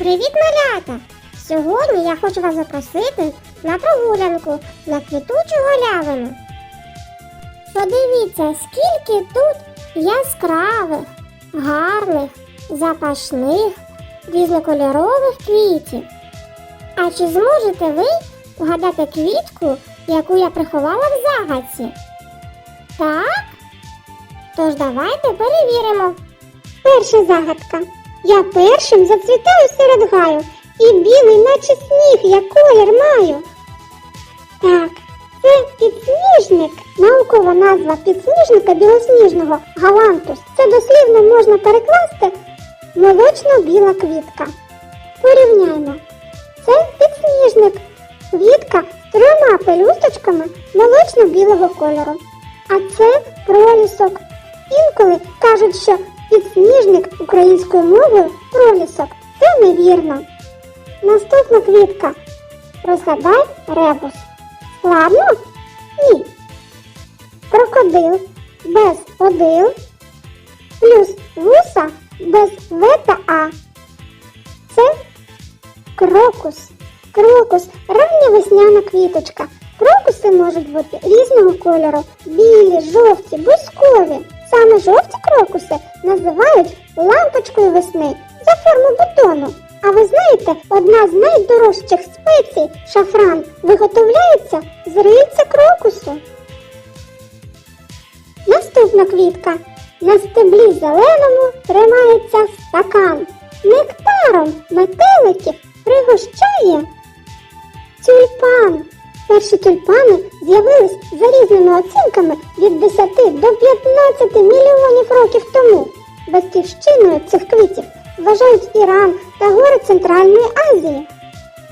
Привіт, малята! Сьогодні я хочу вас запросити на прогулянку на квітучу галявину. Подивіться, скільки тут яскравих, гарних, запашних, різнокольорових квітів. А чи зможете ви вгадати квітку, яку я приховала в загадці? Так? Тож давайте перевіримо. Перша загадка. Я першим зацвітаю серед гаю, і білий, наче сніг, я колір маю. Так, це підсніжник. Наукова назва підсніжника білосніжного галантус. Це дослівно можна перекласти молочно-біла квітка. Порівняймо. Це підсніжник. Квітка з трьома пелюсточками молочно-білого кольору. А це пролісок. Інколи кажуть, що підсніжник українською мовою пролісок. Це невірно. Наступна квітка. Розгадай ребус. Складно? Ні. Крокодил без одил плюс вуса без В та А. Це крокус. Крокус рання весняна квіточка. Крокуси можуть бути різного кольору: білі, жовті, бузькові. Саме жовті крокуси називають лампочкою весни за форму бутону. А ви знаєте, одна з найдорожчих спецій шафран виготовляється з рильця крокусу. Наступна квітка. На стеблі зеленому тримається стакан. Нектаром метеликів пригощає тюльпан. Перші тюльпани з'явились за різними оцінками від 10 до 15 мільйонів років тому. Батьківщиною цих квітів вважають Іран та гори Центральної Азії.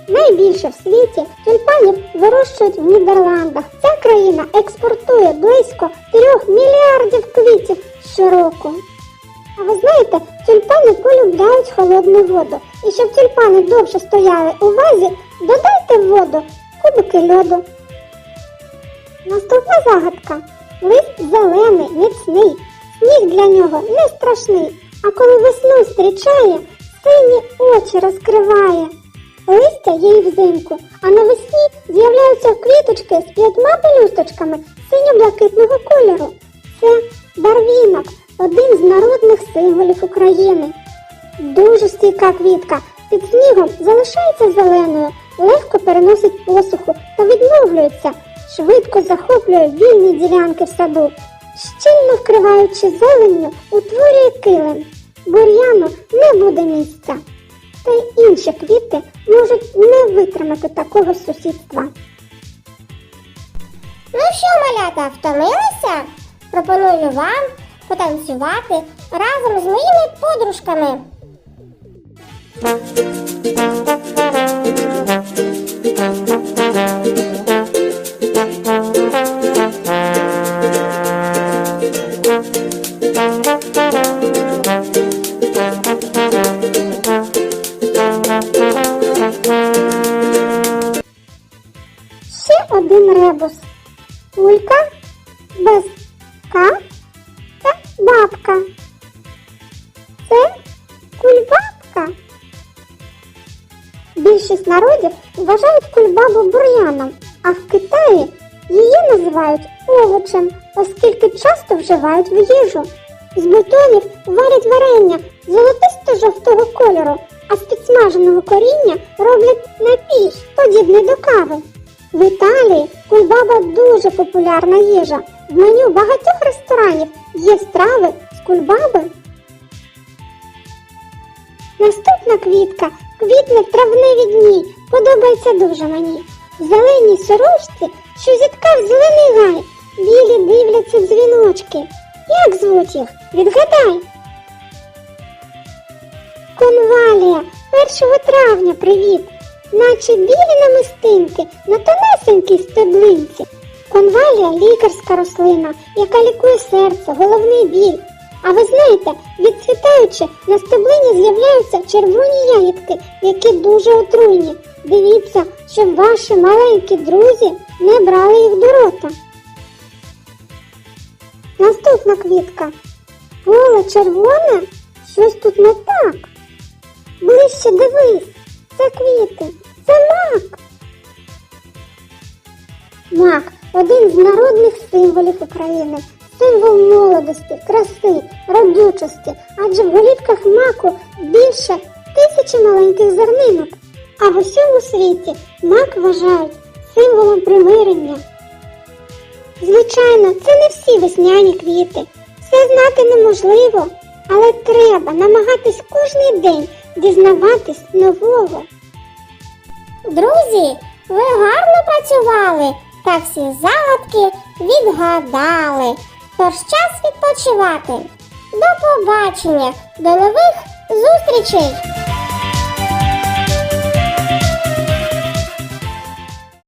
Найбільше в світі тюльпанів вирощують в Нідерландах. Ця країна експортує близько 3 мільярдів квітів щороку. А ви знаєте, тюльпани полюбляють холодну воду. І щоб тюльпани довше стояли у вазі, додайте воду кубики льоду. Наступна загадка. Лист зелений, міцний, сніг для нього не страшний. А коли весну зустрічає, сині очі розкриває. Листя і взимку, а навесні з'являються квіточки з п'ятьма пелюсточками синьо-блакитного кольору. Це барвінок, один з народних символів України. Дуже стійка квітка під снігом залишається зеленою, легко переносить посуху та відновлюється, швидко захоплює вільні ділянки в саду, щільно вкриваючи зеленню, утворює килим. Бур'яну не буде місця. Та й інші квіти можуть не витримати такого сусідства. Ну що, малята, втомилися? Пропоную вам потанцювати разом з моїми подружками. Один ребус. Кулька без К та бабка. Це кульбабка. Більшість народів вважають кульбабу бур'яном, а в Китаї її називають овочем, оскільки часто вживають в їжу. З бутонів варять варення золотисто-жовтого кольору, а з підсмаженого коріння роблять напій, подібний до кави. В Італії кульбаба дуже популярна їжа. В меню багатьох ресторанів є страви з кульбаби. Наступна квітка квітне в травневі дні. Подобається дуже мені. В зеленій сорочці, що зіткав зелений гай, білі дивляться дзвіночки. Як звуть їх? Відгадай. Конвалія, 1 травня, привіт! Наче білі намистинки на тонесенькій стеблинці. Конвалія лікарська рослина, яка лікує серце, головний біль. А ви знаєте, відцвітаючи, на стеблині з'являються червоні ягідки, які дуже отруйні. Дивіться, щоб ваші маленькі друзі не брали їх до рота. Наступна квітка. Поле червоне? Щось тут не так. Ближче дивись. Це квіти, це мак. Мак один з народних символів України, символ молодості, краси, родючості, адже в голівках маку більше тисячі маленьких зернинок. А в усьому світі мак вважають символом примирення. Звичайно, це не всі весняні квіти. Все знати неможливо, але треба намагатись кожний день дізнаватись нового. Друзі, ви гарно працювали та всі загадки відгадали. Тож час відпочивати. До побачення, до нових зустрічей!